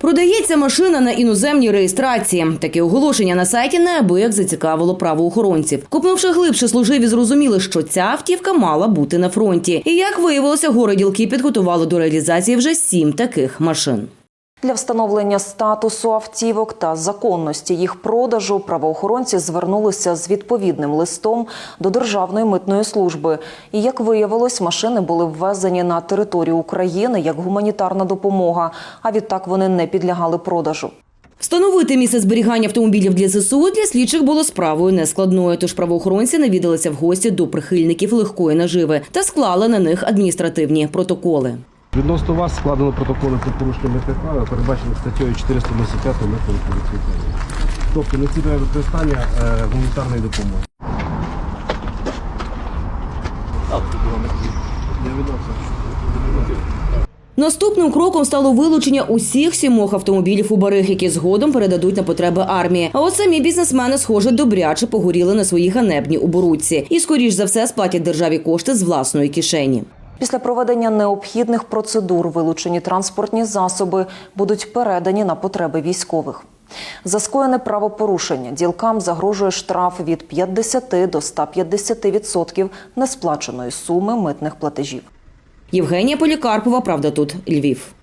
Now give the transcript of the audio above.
Продається машина на іноземній реєстрації. Таке оголошення на сайті неабияк зацікавило правоохоронців. Купнувши глибше, служиві зрозуміли, що ця автівка мала бути на фронті. І як виявилося, городілки підготували до реалізації вже сім таких машин. Для встановлення статусу автівок та законності їх продажу правоохоронці звернулися з відповідним листом до Державної митної служби. І як виявилось, машини були ввезені на територію України як гуманітарна допомога, а відтак вони не підлягали продажу. Встановити місце зберігання автомобілів для ЗСУ для слідчих було справою нескладною. Тож правоохоронці навідалися в гості до прихильників легкої наживи та склали на них адміністративні протоколи. Відносно вас складено протоколи про порушення правил, передбачені 485 митного кодексу України. Тобто нецільове використання е, гуманітарної допомоги. Наступним кроком стало вилучення усіх сімох автомобілів у бариг, які згодом передадуть на потреби армії. А от самі бізнесмени, схоже, добряче погоріли на свої ганебні оборудці і, скоріш за все, сплатять державі кошти з власної кишені. Після проведення необхідних процедур вилучені транспортні засоби будуть передані на потреби військових. За скоєне правопорушення ділкам загрожує штраф від 50 до 150% несплаченої суми митних платежів. Євгенія Полікарпова, правда, тут Львів.